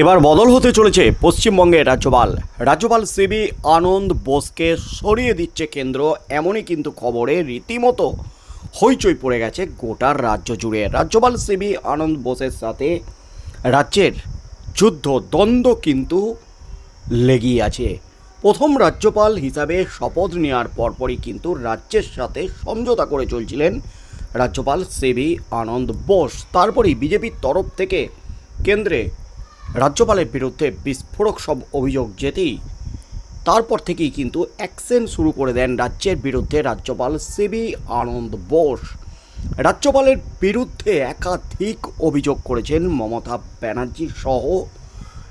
এবার বদল হতে চলেছে পশ্চিমবঙ্গের রাজ্যপাল। রাজ্যপাল সিবি আনন্দ বোসকে সরিয়ে দিচ্ছে কেন্দ্র, এমনই কিন্তু খবরে রীতিমতো হইচই পড়ে গেছে গোটা রাজ্য জুড়ে। রাজ্যপাল সিবি আনন্দ বোসের সাথে রাজ্যের যুদ্ধ দ্বন্দ্ব কিন্তু লেগেই আছে। প্রথম রাজ্যপাল হিসাবে শপথ নেওয়ার পরপরই কিন্তু রাজ্যের সাথে সমঝোতা করে চলছিলেন রাজ্যপাল সিবি আনন্দ বোস। তারপরেই বিজেপির তরফ থেকে কেন্দ্রে রাজ্যপালের বিরুদ্ধে বিস্ফোরক সব অভিযোগ যেতেই তারপর থেকেই কিন্তু অ্যাকশন শুরু করে দেন রাজ্যের বিরুদ্ধে রাজ্যপাল সিবি আনন্দ বোস। রাজ্যপালের বিরুদ্ধে একাধিক অভিযোগ করেছেন মমতা ব্যানার্জি সহ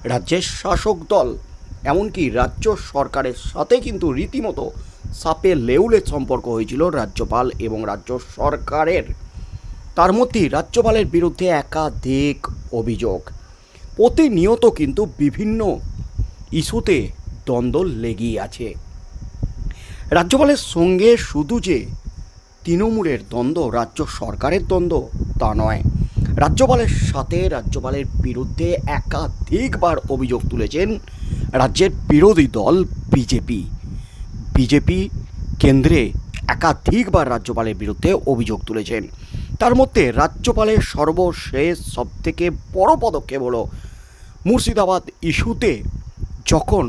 রাজ্যের শাসক দল। এমনকি রাজ্য সরকারের সাথে কিন্তু রীতিমতো সাপে লেউলের সম্পর্ক হয়েছিল রাজ্যপাল এবং রাজ্য সরকারের। তার মধ্যেই রাজ্যপালের বিরুদ্ধে একাধিক অভিযোগ। প্রতিনিয়ত কিন্তু বিভিন্ন ইস্যুতে দ্বন্দ্ব লেগেই আছে। রাজ্যপালের সঙ্গে শুধু যে তৃণমূলের দ্বন্দ্ব, রাজ্য সরকারের দ্বন্দ্ব, তা নয়। রাজ্যপালের সাথে রাজ্যপালের বিরুদ্ধে একাধিকবার অভিযোগ তুলেছেন রাজ্যের বিরোধী দল বিজেপি। বিজেপি কেন্দ্রে একাধিকবার রাজ্যপালের বিরুদ্ধে অভিযোগ তুলেছেন। তার মধ্যে রাজ্যপালের সর্বশেষ সবথেকে বড় পদক্ষেপ হলো মুর্শিদাবাদ ইস্যুতে যখন,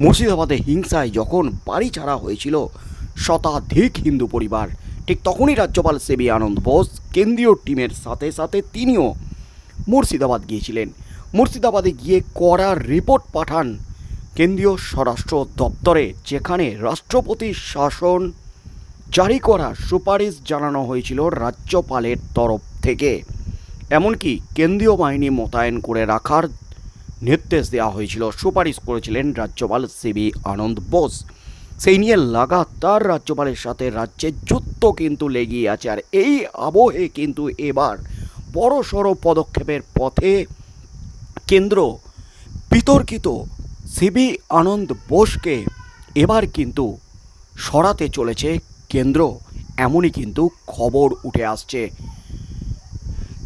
মুর্শিদাবাদে হিংসায় যখন বাড়ি ছাড়া হয়েছিল শতাধিক হিন্দু পরিবার, ঠিক তখনই রাজ্যপাল সেবি আনন্দ বোস কেন্দ্রীয় টিমের সাথে সাথে তিনিও মুর্শিদাবাদ গিয়েছিলেন। মুর্শিদাবাদে গিয়ে কড়া রিপোর্ট পাঠান কেন্দ্রীয় স্বরাষ্ট্র দপ্তরে, যেখানে রাষ্ট্রপতির শাসন জারি করার সুপারিশ জানানো হয়েছিল রাজ্যপালের তরফ থেকে। এমনকি কেন্দ্রীয় বাহিনী মোতায়েন করে রাখার নির্দেশ দেওয়া হয়েছিল। সুপারিশ করেছিলেন রাজ্যপাল সিবি আনন্দ বোস। সেই নিয়ে লাগাতার রাজ্যপালের সাথে রাজ্যের যুদ্ধ কিন্তু লেগেই আছে। আর এই আবহে কিন্তু এবার বড় সড়ো পদক্ষেপের পথে কেন্দ্র বিতর্কিত সিবি আনন্দ বোসকে এবার কিন্তু সরাতে চলেছে কেন্দ্র, এমনই কিন্তু খবর উঠে আসছে।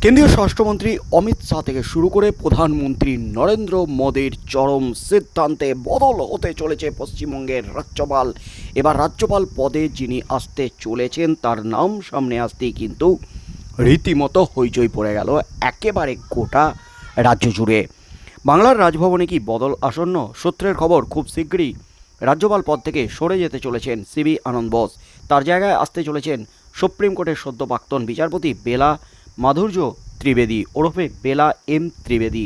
কেন্দ্রীয় স্বরাষ্ট্রমন্ত্রী অমিত শাহ থেকে শুরু করে প্রধানমন্ত্রী নরেন্দ্র মোদীর চরম সিদ্ধান্তে বদল হতে চলেছে পশ্চিমবঙ্গের রাজ্যপাল। এবার রাজ্যপাল পদে যিনি আসতে চলেছেন, তার নাম সামনে আসতেই কিন্তু রীতিমতো হইচই পড়ে গেল একেবারে গোটা রাজ্য জুড়ে। বাংলার রাজভবনে কি বদল আসন্ন সূত্রের খবর খুব শীঘ্রই রাজ্যপাল পদ থেকে সরে যেতে চলেছেন সিবি আনন্দ বোস। তার জায়গায় আসতে চলেছেন সুপ্রিম কোর্টের সদ্য প্রাক্তন বিচারপতি বেলা মাধুর্য ত্রিবেদী ওরফে বেলা এম ত্রিবেদী।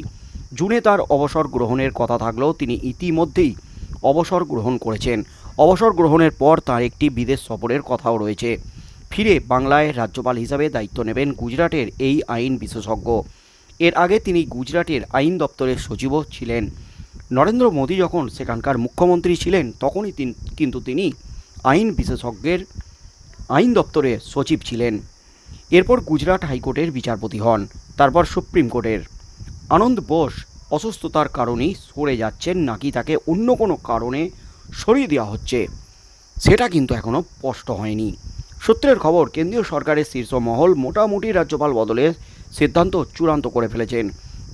জুনে তার অবসর গ্রহণের কথা থাকলেও তিনি ইতিমধ্যেই অবসর গ্রহণ করেছেন। অবসর গ্রহণের পর তার একটি বিদেশ সফরের কথাও রয়েছে। ফিরে বাংলায় রাজ্যপাল হিসাবে দায়িত্ব নেবেন গুজরাটের এই আইন বিশেষজ্ঞ। এর আগে তিনি গুজরাটের আইন দপ্তরের সচিবও ছিলেন। নরেন্দ্র মোদী যখন সেখানকার মুখ্যমন্ত্রী ছিলেন, তখনই কিন্তু তিনি আইন বিশেষজ্ঞের আইন দপ্তরের সচিব ছিলেন। এরপর গুজরাট হাইকোর্টের বিচারপতি হন, তারপর সুপ্রিম কোর্টের। আনন্দ বোস অসুস্থতার কারণেই সরে যাচ্ছেন নাকি তাকে অন্য কোনো কারণে সরিয়ে দেওয়া হচ্ছে, সেটা কিন্তু এখনও স্পষ্ট হয়নি। সূত্রের খবর, কেন্দ্রীয় সরকারের শীর্ষ মহল মোটামুটি রাজ্যপাল বদলের সিদ্ধান্ত চূড়ান্ত করে ফেলেছেন।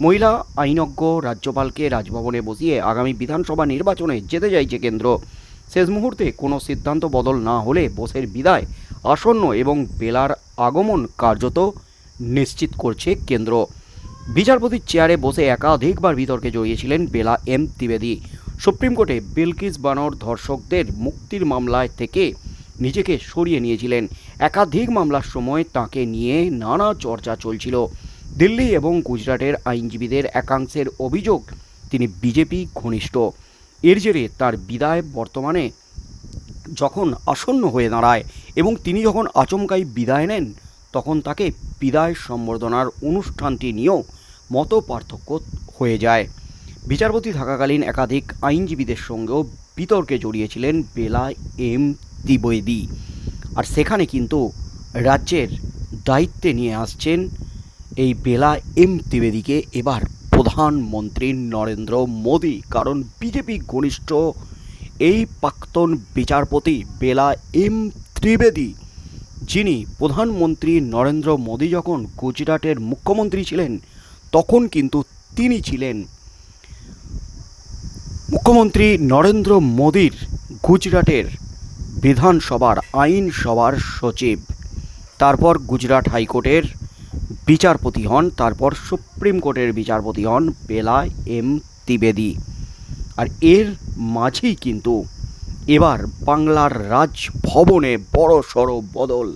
মহিলা আইনজ্ঞ রাজ্যপালকে রাজভবনে বসিয়ে আগামী বিধানসভা নির্বাচনে যেতে চাইছে কেন্দ্র। শেষ মুহূর্তে কোনো সিদ্ধান্ত বদল না হলে বোসের বিদায় আসন্ন এবং বেলার আগমন কার্যত নিশ্চিত করছে কেন্দ্র। বিচারপতির চেয়ারে বসে একাধিকবার বিতর্কে জড়িয়েছিলেন বেলা এম ত্রিবেদী। সুপ্রিম কোর্টে বিলকিস বানর ধর্ষকদের মুক্তির মামলায় থেকে নিজেকে সরিয়ে নিয়েছিলেন। একাধিক মামলার সময় তাকে নিয়ে নানা চর্চা চলছিল। দিল্লি এবং গুজরাটের আইনজীবীদের একাংশের অভিযোগ, তিনি বিজেপি ঘনিষ্ঠ। এর জেরে তার বিদায় বর্তমানে যখন আসন্ন হয়ে দাঁড়ায় এবং তিনি যখন আচমকাই বিদায় নেন, তখন তাকে বিদায় সম্বর্ধনার অনুষ্ঠানটি নিয়েও মত পার্থক্য হয়ে যায়। বিচারপতি থাকাকালীন একাধিক আইনজীবীদের সঙ্গেও বিতর্কে জড়িয়েছিলেন বেলা এম ত্রিবেদী আর সেখানে কিন্তু রাজ্যের দায়িত্বে নিয়ে আসছেন এই বেলা এম ত্রিবেদীকে এবার। প্রধানমন্ত্রী নরেন্দ্র মোদী, কারণ বিজেপি ঘনিষ্ঠ এই প্রাক্তন বিচারপতি বেলা এম ত্রিবেদী, যিনি প্রধানমন্ত্রী নরেন্দ্র মোদী যখন গুজরাটের মুখ্যমন্ত্রী ছিলেন, তখন কিন্তু তিনি ছিলেন। মুখ্যমন্ত্রী নরেন্দ্র মোদীর গুজরাটের বিধানসভার, আইনসভার সচিব। তারপর গুজরাট হাইকোর্টের বিচারপতি হন, তারপর সুপ্রিম কোর্টের বিচারপতি হন বেলা এম ত্রিবেদী। আর এর মাঝেই কিন্তু এবার বাংলার রাজভবনে বড় সড় বদল।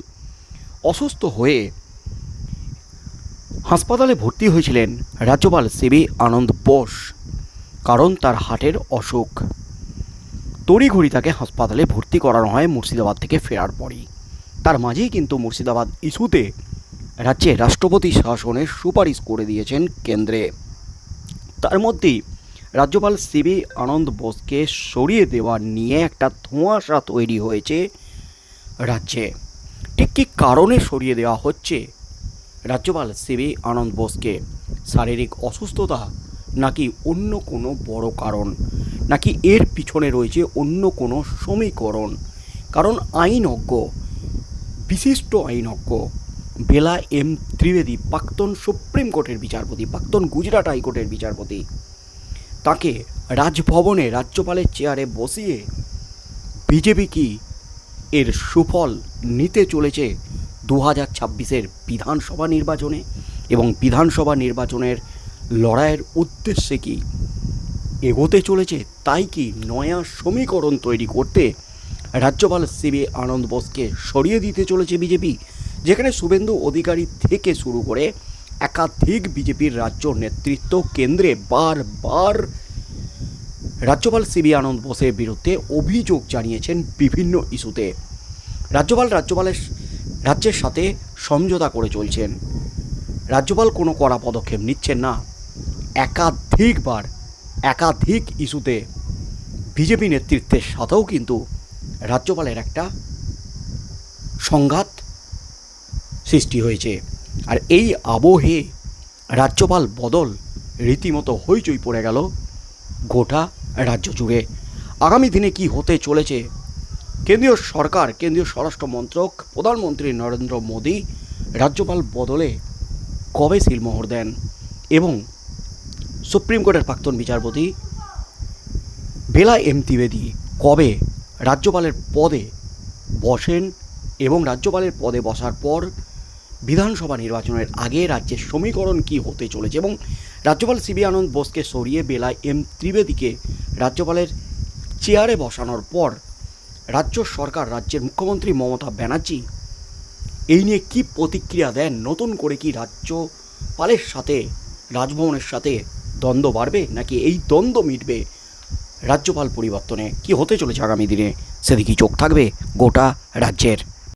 অসুস্থ হয়ে হাসপাতালে ভর্তি হয়েছিলেন রাজ্যপাল সিবি আনন্দ বোস, কারণ তার হার্টের অসুখ। তড়িঘড়ি তাকে হাসপাতালে ভর্তি করানো হয় মুর্শিদাবাদ থেকে ফেরার পরই। তার মাঝেই কিন্তু মুর্শিদাবাদ ইস্যুতে রাজ্যে রাষ্ট্রপতি শাসনের সুপারিশ করে দিয়েছেন কেন্দ্রে। তার মধ্যেই রাজ্যপাল সিবি আনন্দ বোসকে সরিয়ে দেওয়া নিয়ে একটা ধোঁয়াশা তৈরি হয়েছে রাজ্যে। ঠিক কী কারণে সরিয়ে দেওয়া হচ্ছে? রাজ্যপাল সিবি আনন্দ বোসকে শারীরিক অসুস্থতা নাকি অন্য কোনো বড় কারণ? নাকি এর পিছনে রয়েছে অন্য কোনো সমীকরণ? কারণ আইনজ্ঞ, বিশিষ্ট আইনজ্ঞ বেলা এম ত্রিবেদী, প্রাক্তন সুপ্রিম কোর্টের বিচারপতি, প্রাক্তন গুজরাট হাইকোর্টের বিচারপতি। তাকে রাজভবনে রাজ্যপালের চেয়ারে বসিয়ে বিজেপি কি এর সুফল নিতে চলেছে দু হাজার ছাব্বিশের বিধানসভা নির্বাচনে এবং বিধানসভা নির্বাচনের লড়াইয়ের উদ্দেশ্যে কি এগোতে চলেছে তাই কি নয়া সমীকরণ তৈরি করতে রাজ্যপাল সিবি আনন্দ বোসকে সরিয়ে দিতে চলেছে বিজেপি? যেখানে শুভেন্দু অধিকারী থেকে শুরু করে একাধিক বিজেপির রাজ্য নেতৃত্ব কেন্দ্রে বারবার রাজ্যপাল সিবি আনন্দ বোসের বিরুদ্ধে অভিযোগ জানিয়েছেন বিভিন্ন ইস্যুতে। রাজ্যপাল রাজ্যপালের রাজ্যের সাথে সমঝোতা করে চলছেন। রাজ্যপাল কোনো কড়া পদক্ষেপ নিচ্ছেন না। একাধিকবার, একাধিক ইস্যুতে বিজেপি নেতৃত্বের সাথেও কিন্তু রাজ্যপালের একটা সংঘাত সৃষ্টি হয়েছে। আর এই আবহে রাজ্যপাল বদল রীতিমতো হইচই পড়ে গেল গোটা রাজ্য জুড়ে। আগামী দিনে কি হতে চলেছে? কেন্দ্রীয় সরকার, কেন্দ্রীয় স্বরাষ্ট্র মন্ত্রক, প্রধানমন্ত্রী নরেন্দ্র মোদী রাজ্যপাল বদলে কবে সিলমোহর দেন? এবং সুপ্রিম কোর্টের প্রাক্তন বিচারপতি বেলা এম ত্রিবেদী কবে রাজ্যপালের পদে বসেন এবং রাজ্যপালের পদে বসার পর বিধানসভা নির্বাচনের আগে রাজ্যের সমীকরণ কি হতে চলেছে এবং রাজ্যপাল সিবি আনন্দ বোসকে সরিয়ে বেলা এম ত্রিবেদীকে রাজ্যপালের চেয়ারে বসানোর পর রাজ্য সরকার, রাজ্যের মুখ্যমন্ত্রী মমতা ব্যানার্জি এই নিয়ে কি প্রতিক্রিয়া দেন? নতুন করে কি রাজ্যপালের সাথে, রাজভবনের সাথে দ্বন্দ্ব বাড়বে নাকি এই দ্বন্দ্ব মিটবে রাজ্যপাল পরিবর্তনে? কি হতে চলেছে আগামী দিনে? সেদিকেই চোখ থাকবে গোটা রাজ্যের।